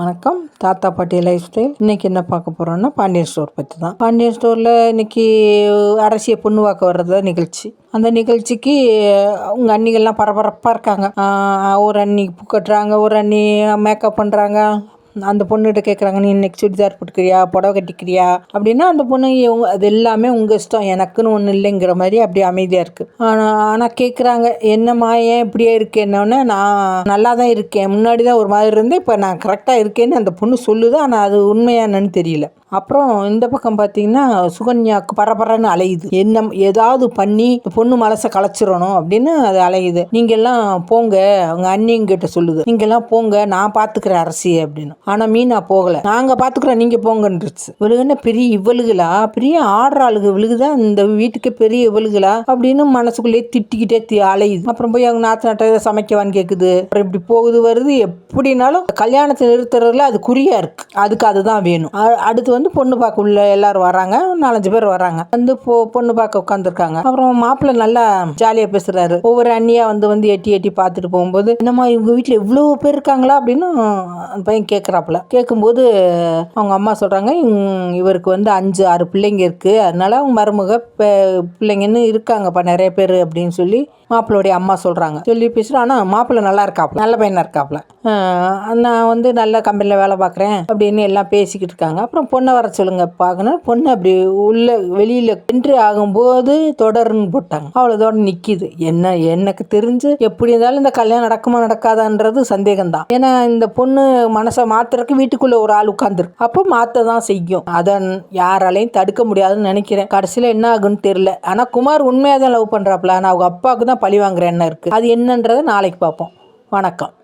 வணக்கம். தாத்தா பாட்டி லைஃப் ஸ்டைல் இன்னைக்கு என்ன பார்க்க போறோம்னா பாண்டியன் ஸ்டோர் பற்றி தான் பாண்டியன் ஸ்டோரில் இன்னைக்கு அரசியை பொண்ணு வர்றத வர்றது நிகழ்ச்சி. அந்த நிகழ்ச்சிக்கு உங்கள் அண்ணிகள்லாம் பரபரப்பாக இருக்காங்க. ஒரு அண்ணி பூ கட்டுறாங்க ஒரு அண்ணி மேக்கப் பண்ணுறாங்க அந்த பொண்ணுகிட்ட கேட்குறாங்க நீ இன்னைக்கு சுடிதார் போட்டுக்கிறியா? புடவை கட்டிக்கிறியா? அப்படின்னா அந்த பொண்ணு அது எல்லாமே உங்கள் இஷ்டம். எனக்குன்னு ஒன்றும் இல்லைங்கிற மாதிரி அப்படியே அமைதியாக இருக்குது ஆனால் ஆனால் கேட்குறாங்க என்னம்மா ஏன் இப்படியே இருக்கேன்னொன்னே நான் நல்லா தான் இருக்கேன். முன்னாடி தான் ஒரு மாதிரி இருந்தேன். இப்போ நான் கரெக்டாக இருக்கேன்னு அந்த பொண்ணு சொல்லுது. ஆனால் அது உண்மையானன்னு தெரியல. அப்புறம் இந்த பக்கம் பார்த்தீங்கன்னா சுகன்யாக்கு பரபரன்னு அலையுது. என்ன ஏதாவது பண்ணி பொண்ணு மனசை கலைச்சிடணும் அப்படின்னு அது அலையுது. நீங்கெல்லாம் போங்க. அவங்க அண்ணிங்கிட்ட சொல்லுது. நீங்கெல்லாம் போங்க. நான் பார்த்துக்கிறேன் அரசியை அப்படின்னு. ஆனால் மீனா போகலை. நாங்கள் பார்த்துக்குறோம் நீங்கள் போங்கன்றுச்சு. விழுகுன பெரிய இவளுகளா? பெரிய ஆடுற ஆளுக இவளுகுதா? இந்த வீட்டுக்கு பெரிய இவளுகளா? அப்படின்னு மனசுக்குள்ளேயே திட்டிக்கிட்டே தி அலையுது. அப்புறம் போய் அவங்க நாத்து நாட்டை சமைக்கவான்னு கேட்குது அப்புறம் இப்படி போகுது வருது. எப்படினாலும் கல்யாணத்தை நிறுத்துறதுல அது குறியா இருக்கு. அதுக்கு அதுதான் வேணும். அடுத்து வந்து பொண்ணு பார்க்க உள்ள எல்லாரும் வராங்க. நாலஞ்சு பேர் வராங்க. வந்து பொண்ணு பார்க்க உட்காந்துருக்காங்க அப்புறம் மாப்பிள்ளை நல்லா ஜாலியாக பேசுறாரு. ஒவ்வொரு அண்ணியா வந்து வந்து எட்டி எட்டி பார்த்துட்டு போகும்போது என்னம்மா இவங்க வீட்டில் இவ்வளோ பேர் இருக்காங்களா? அப்படின்னு பையன் பையன் கேட்குறாப்புல கேட்கும்போது அவங்க அம்மா சொல்கிறாங்க இவருக்கு வந்து அஞ்சு ஆறு பிள்ளைங்க இருக்குது அதனால அவங்க மருமக பிள்ளைங்கன்னு இருக்காங்கப்பா நிறைய பேர் அப்படின்னு சொல்லி மாப்பிள்ளையோடைய அம்மா சொல்கிறாங்க சொல்லி பேசுகிறோம் ஆனால் மாப்பிள்ளை நல்லா இருக்காப்புல நல்ல பையனாக இருக்காப்புல. நான் வந்து நல்ல கம்பெனியில் வேலை பார்க்குறேன் அப்படின்னு எல்லாம் பேசிக்கிட்டு இருக்காங்க. அப்புறம் பொண்ணை வர சொல்லுங்க பார்க்கணும். பொண்ணு அப்படி உள்ள வெளியில் என்ட்ரி ஆகும்போது தொடர்ன்னு போட்டாங்க. அவ்வளோதோட நிற்கிது என்ன எனக்கு தெரிஞ்சு எப்படி இருந்தாலும் இந்த கல்யாணம் நடக்குமா நடக்காதான்றது சந்தேகம்தான். ஏன்னா இந்த பொண்ணு மனசை மாத்துறதுக்கு வீட்டுக்குள்ளே ஒரு ஆள் உட்காந்துருக்கு அப்போ மாற்ற தான் செய்யும். அதை யாராலையும் தடுக்க முடியாதுன்னு நினைக்கிறேன். கடைசியில் என்ன ஆகுன்னு தெரியல. ஆனால் குமார் உண்மையாக தான் லவ் பண்ணுறாப்புல ஆனால் அவங்க அப்பாவுக்கு தான் பழி வாங்குற எண்ணம் இருக்குது அது என்னன்றதை நாளைக்கு பார்ப்போம். வணக்கம்.